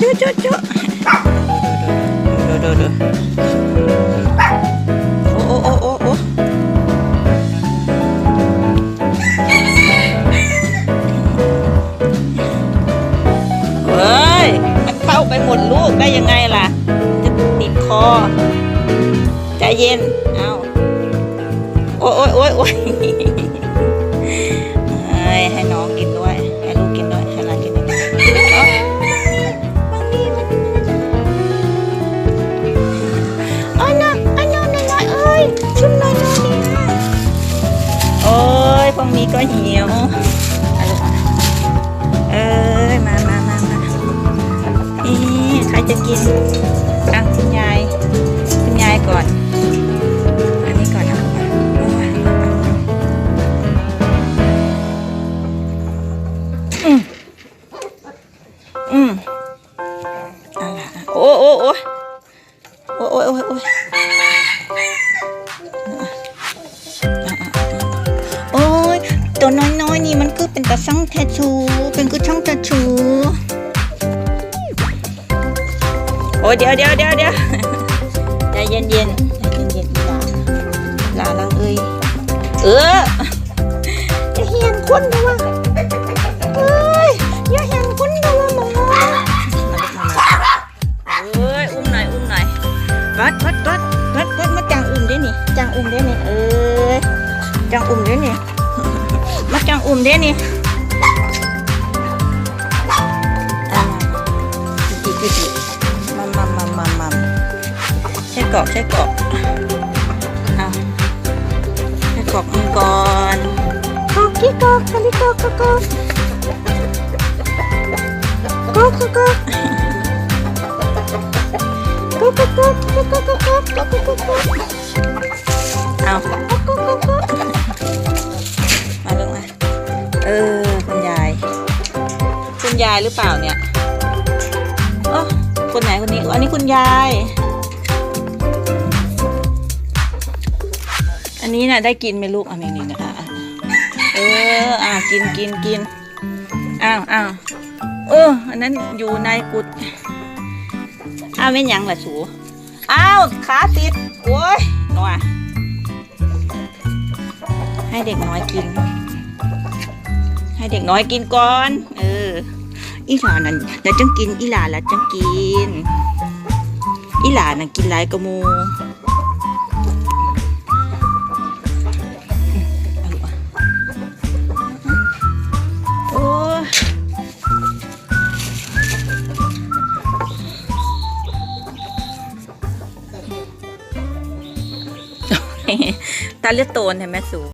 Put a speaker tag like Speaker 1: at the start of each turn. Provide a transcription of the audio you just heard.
Speaker 1: จุ๊จุ๊จุดูดูดูโอ้โอ้โอ้โอ้เฮ้ย มันเข้าไปหมดลูกได้ยังไงล่ะ จะติดคอ ใจเย็น เอาโอ้ยโอ้ยโอ้ย พวกนี้ก็หิวเอาลูกมาเอ้ยมามามามานี่ใครจะกินอะคุณยายคุณยายก่อน อันนี้ก่อนนะลูกนอืมอืมอะโอ้โอ้โอ้โอ้โอ้โอ้โอ้ มันคือเป็นตาช่างแทชู เป็นคือช่างแทชู โอ้เดี๋ยวเดี๋ยวเดี๋ยวเดี๋ยวใจเย็นเย็นใจเย็นเย็นๆอีหลาลาลังเอ้ยเออจะเห็นคนนะวะเอ้ยอย่าเห็นคนนะวะหมอมาลูกมาเอ้ยอุ้มหน่อยอุ้มหน่อยวัดวัดวัดวัดวัดมาจังอุ้มได้นี่จังอุ้มได้นี่เอ้ยจังอุ้มได้นี่ มาจังอุ้มได้นี่อ่าดีดีดีมัมมัมมัมมัมมัมใช้เกาะใช้เกาะเอาใช้เกาะมังกรกอกกี้กอกคาลิกอกกอกกอกกอกกอกกอกกอกกอกกอกกอกกอกกอกกอกกอกกอกกอกเอา เออ คุณยาย คุณยายหรือเปล่าเนี่ยเออคนไหนคนนี้ อันนี้คุณยาย อันนี้น่ะได้กินไหมลูกอะนี่นี่นะคะอะเออ อะกินกินกินอ้าวอ้าวเออ อันนั้นอยู่ในกุดอ้าวไม่ยังล่ะสูอ้าวขาติดโอ้ยหนัวให้เด็กน้อยกิน ให้เด็กน้อยกินก่อน เออ อีหลานั่นแล้วจังกิน อีหลาแล้วจังกิน อีหลานั่นกินหลายกระมูโอ้ตาเลือดโตนเห็นไหมสู